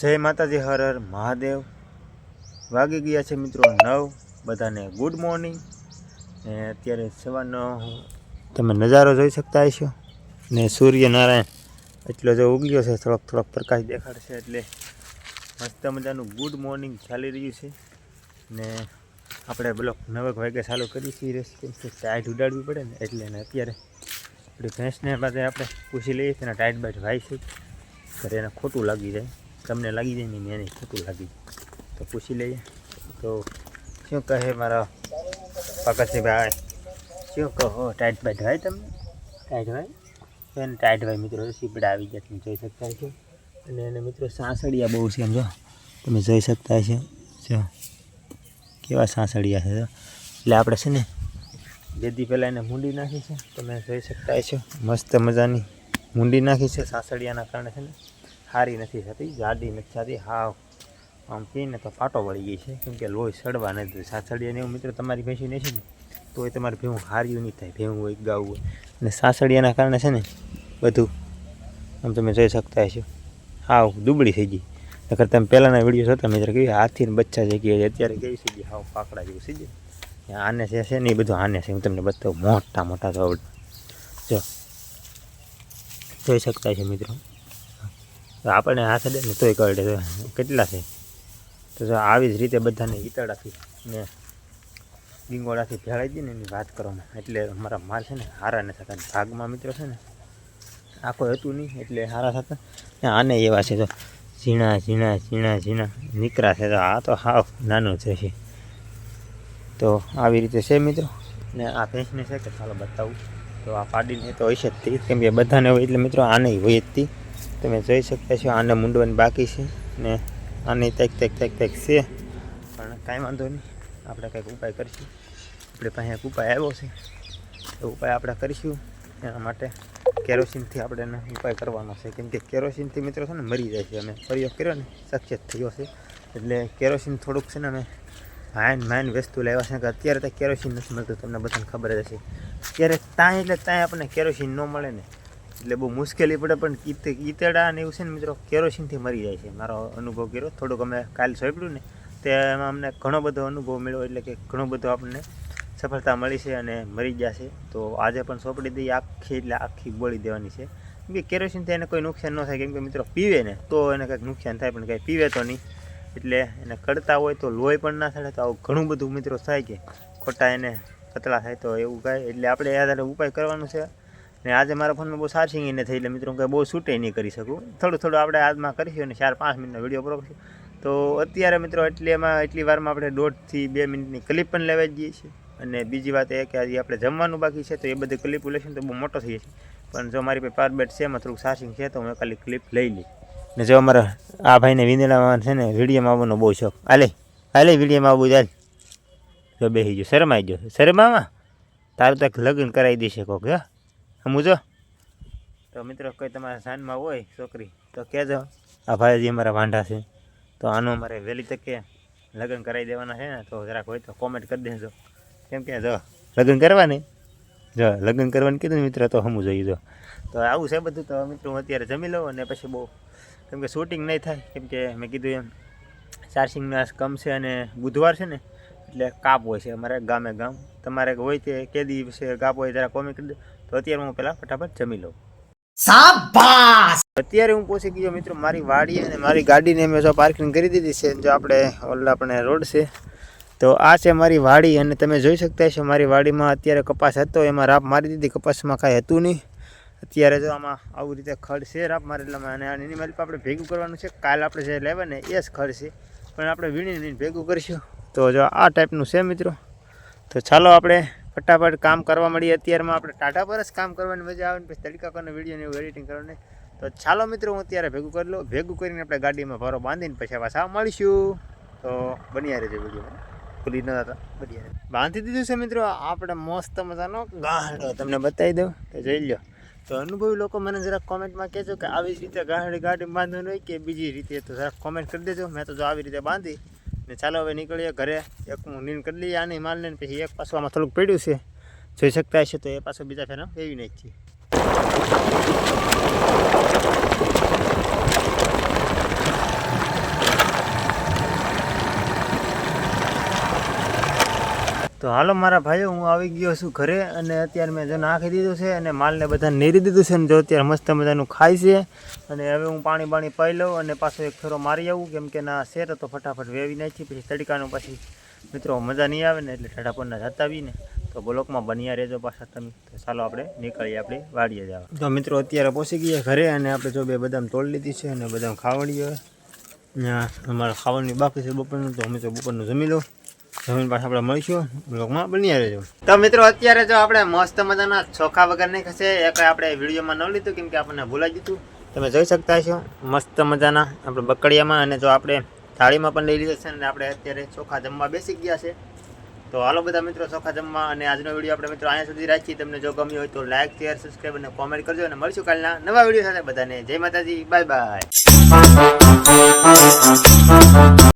જય માતાજી, હર હર મહાદેવ. વાગી ગયા છે મિત્રો નવ. બધાને ગુડ મોર્નિંગ ને અત્યારે સવારનો તમે નજારો જોઈ શકતા હશો. ને સૂર્યનારાયણ એટલો જો ઉગ્યો છે, થોડોક થોડોક પ્રકાશ દેખાડશે એટલે મસ્ત મજાનું ગુડ મોર્નિંગ ચાલી રહ્યું છે. ને આપણે બ્લોક નવેક વાગે ચાલુ કરી છીએ રેસ્ટ ટાઈટ ઉડાડવી પડે ને એટલે ને અત્યારે આપણી ભેંસને પાસે આપણે પૂછી લઈએ છીએ ટાઈટ બાઈટ વાય છે. ઘરે એને ખોટું લાગી જાય. તમને લાગી જાય ને એને ખોટું લાગી જાય. તો પૂછી લઈએ. તો શું કહે મારા પકડશે ભાઈ શું કહો ટાઈટ બાઈટ ભાઈ તમને? ટાઈટ ભાઈ તો એને ટાઈટ ભાઈ મિત્રો સીપડા આવી ગયા તમે જોઈ શકતા છો અને એને મિત્રો સાંસળિયા બહુ છે એમ જો. તમે જોઈ શકતા છો જો. કેવા સાંસળિયા છે એટલે આપણે છે ને જેથી પહેલાં એને મૂંડી નાખી છે. તમે જોઈ શકતા છો મસ્ત મજાની મૂંડી નાખી છે સાંસળિયાના કારણે છે ને. સારી નથી થતી જાડી નથી થતી. હાવ, આમ પીને તો ફાટો વળી ગઈ છે. કેમ કે લોહી સડવા નથી સાસળિયાને એવું મિત્રો તમારી ભેંસી નહીં છે ને તો એ તમારે ભેવું હાર્યું નહીં થાય ભેવું હોય, ગાવું હોય. અને સાસળિયાના કારણે છે ને, બધું, આમ તમે જોઈ શકતા હશો. હાવ, દુબળી થઈ ગઈ. નકર તમે પહેલાંના વીડિયો જોતા મિત્રો કેવી હાથીને બચ્ચા જગ્યાએ અત્યારે કેવી થઈ ગઈ, હાવ પાકડા જેવું થઈ ગયું. આને છે છે ને એ બધું આને છે, હું તમને બતાવું મોટા મોટા જોડ જો, જોઈ શકતા છે મિત્રો. તો આપણને હાથે દે ને તોય કરડે તો કેટલા છે? તો જો આવી જ રીતે બધાને ઈતળાથી ને ડીંગોળાથી ભેળાઈ દઈએ ને એની વાત કરવામાં. એટલે અમારા માલ છે ને, હારા ન થતા. ભાગમાં મિત્રો છે ને, આખો હતું નહીં, એટલે હારા થતા. ને આને એવા છે તો ઝીણા ઝીણા ઝીણા ઝીણા નીકળા છે તો આ તો હાવ નાનું છે છે તો આવી રીતે છે મિત્રો. ને આ ભેંસને છે કે ચાલો બતાવું. તો આ પાડીને તો હશે જ કેમ કે બધાને હોય એટલે મિત્રો આને હોય જ તમે જોઈ શકતા છો, આને મૂંડવાની બાકી છે ને આની તેક તેક તેક તેક છે. પણ કાંઈ વાંધો નહીં, આપણે કંઈક ઉપાય કરીશું. આપણે પાસે એક ઉપાય આવ્યો છે. એ ઉપાય આપણે કરીશું. એના માટે કેરોસીનથી આપણે એને ઉપાય કરવાનો છે. કેમ કે કેરોસીનથી મિત્રો છે ને મરી જાય છે. અમે પ્રયોગ કર્યો ને સક્સેસ થયો છે. એટલે કેરોસીન થોડુંક છે ને અમે માઇન માઇન વસ્તુ લાવ્યા છે. કે અત્યારે તો કેરોસીન નથી મળતું. તમને બધાને ખબર જ હશે. અત્યારે ત્યાં એટલે ત્યાં આપણને કેરોસીન ન મળે ને. એટલે બહુ મુશ્કેલી પડે, પણ ઈતેડા અને એવું છે ને મિત્રો કેરોસીનથી મરી જાય છે. મારો અનુભવ કર્યો. થોડુંક અમે કાલ સોંપ્યું ને તેમાં અમને ઘણો બધો અનુભવ મળ્યો, એટલે કે ઘણો બધો આપણને સફળતા મળી છે અને મરી છે. તો આજે પણ સોંપડી દઈએ, આખી એટલે આખી બોળી દેવાની છે. કેમ કે કેરોસીનથી એને કોઈ નુકસાન ન થાય. કેમ કે મિત્રો, પીવે ને, તો એને કંઈક નુકસાન થાય, પણ કંઈ પીવે તો નહીં. એટલે એને કડતા હોય તો લોહી પણ ના થાય, તો આવું ઘણું બધું મિત્રો થાય કે ખોટા એને કતલા થાય તો એવું કાંઈ. એટલે આપણે યાદ ઉપાય કરવાનું છે. ને આજે મારા ફોનમાં બહુ ચાર્જિંગ એને થઈ એટલે મિત્રો કંઈ બહુ શૂટે નહીં કરી શકું. થોડું થોડું આપણે આજમાં કરીશું અને ચાર પાંચ મિનિટનો વીડિયો પૂરો તો અત્યારે મિત્રો એટલી એમાં એટલી વારમાં આપણે દોઢથી બે મિનિટની ક્લિપ પણ લેવા જઈએ છીએ. અને બીજી વાત એ કે આજે આપણે જમવાનું બાકી છે, તો એ બધી ક્લિપ લેશું તો બહુ મોટો થઈ જશે. પણ જો મારી પાસે પાર બેટ છે, એમાં થોડુંક ચાર્જિંગ છે, તો હું ખાલી ક્લિપ લઈ લઈ ને જો અમારા આ ભાઈને વિંદેલામાં છે ને વિડીયોમાં આવવાનો બહુ શોખ. હાલે હાલે વિડીયોમાં આવવું ચાલ જો બેસી ગયો, શરમાઈ ગયો. શરમામાં તારું તો લગ્ન કરાવી દેશે કોક, હે? સમજો તો મિત્રો કોઈ તમારા સાનમાં હોય છોકરી, તો કહેજો. આ ભાઈજી અમારા વાંઢા છે. તો આનું અમારે વહેલી તકે લગ્ન કરાવી દેવાના છે ને, તો જરાક હોય તો કોમેન્ટ કરી દેજો. કેમ કે જો, લગ્ન કરવાની. જો, લગ્ન કરવાનું કીધું મિત્ર, તો હમું જોઈએ જો. તો આવું છે બધું તો મિત્રો હું અત્યારે જમી લઉં અને પછી બહુ, કેમ કે શૂટિંગ નહીં થાય. કેમ કે મેં કીધું એમ ચાર્જિંગના કમ છે અને બુધવાર છે ને, એટલે કાપ હોય છે અમારે ગામે ગામ. તમારે હોય તે કે વિશે કાપ હોય જરા કોમેન્ટ કરી દો. તો અત્યારે હું પહેલાં ફટાફટ જમી લઉં. અત્યારે હું પહોંચી ગયો મિત્રો મારી વાડી અને મારી ગાડીને મેં જો પાર્કિંગ કરી દીધી છે જો આપણે ઓલા આપણે રોડ છે તો આ છે મારી વાડી અને તમે જોઈ શકતા છો મારી વાડીમાં અત્યારે કપાસ હતો એમાં રાપ મારી દીધી કપાસમાં કાંઈ હતું નહીં. અત્યારે જો આમાં આવું રીતે ખડ છે રાપ મારેલામાં અને આ એની મારી આપણે ભેગું કરવાનું છે. કાલ આપણે જે લેવા ને એ જ ખડ છે પણ આપણે વીણીને ભેગું કરીશું. તો જો આ ટાઈપનું છે મિત્રો. તો ચાલો આપણે ફટાફટ કામ કરવા મળીએ અત્યારમાં આપણે ટાટા પર જ કામ કરવાની મજા આવે ને પછી તડકા કરીને વિડીયોને એવું એડિટિંગ કરવાની. તો ચાલો મિત્રો, હું અત્યારે ભેગું કરી લઉં. ભેગું કરીને આપણે ગાડીમાં ભરો બાંધીને પછી પાછા મળીશું. તો બન્યા રહેજો વિડીયોમાં ભૂલી ન હતા બન્યા. બાંધી દીધું છે મિત્રો, આપણે મસ્ત મજાનો ગાંડો તમને બતાવી દઉં. તો જોઈ લો તો અનુભવી લોકો મને જરાક કોમેન્ટમાં કહેજો કે આવી જ રીતે ગાડી ગાડી બાંધવાનું હોય કે બીજી રીતે. તો જરાક કોમેન્ટ કરી દેજો. મેં તો જો આવી રીતે બાંધી ને ચાલો હવે નીકળીએ ઘરે. એક હું નીંદ કરી લઈએ આની માલને પછી એક પાછું આમાં થોડુંક પડ્યું છે. જોઈ શકતા હશે તો એ પાછો બીજા ફેરા એવી નાખીએ. તો હાલો મારા ભાઈઓ, હું આવી ગયો છું ઘરે અને અત્યારે મેં જો નાખી દીધું છે અને માલને બધાને નેરી દીધું છે ને જો અત્યારે મસ્ત મજાનું ખાય છે અને હવે હું પાણી બાણી પાઈ લઉં અને પાછો એક ફેરો મારી આવું, કેમ કે ના શેર તો ફટાફટ વેવી નાખી, પછી તડકાનું પછી મિત્રો મજા નહીં આવે ને એટલે ઠાઠા પરના જતા આવીને તો બ્લોકમાં બન્યા રહેજો પાછા તમે. તો ચાલો આપણે નીકળીએ આપણી વાડીએ જવા. તો મિત્રો અત્યારે પહોંચી ગયા ઘરે અને આપણે જો બે બદામ તોડી લીધી છે અને બદામ ખાવડીએ. અમારે ખાવાની બાકી છે બપોરનું, તો અમે તો બપોરનું જમી લો જમીન પાછા આપણે મળીશું બ્લોગમાં બની રહેજો તો મિત્રો, અત્યારે જો આપણે મસ્ત મજાના ચોખા વગર નહીં ખસે કઈ આપણે વિડીયોમાં ન લીધું, કેમ કે આપણને ભૂલાઈ દીધું તમે જોઈ શકતા છો મસ્ત મજાના આપણે બકડિયામાં અને જો આપણે થાળીમાં પણ લઈ લીધા છે અને આપણે અત્યારે ચોખા જમવા બેસી ગયા છે. તો હાલો બધા મિત્રો, ચોખા જમવા અને આજનો વીડિયો આપણે મિત્રો અહીંયા સુધી રાખીએ. તમને જો ગમ્યું હોય તો લાઈક શેર સબસ્ક્રાઈબ અને કોમેન્ટ કરજો અને મળીશું કાલના નવા વીડિયો સાથે બધાને. જય માતાજી બાય બાય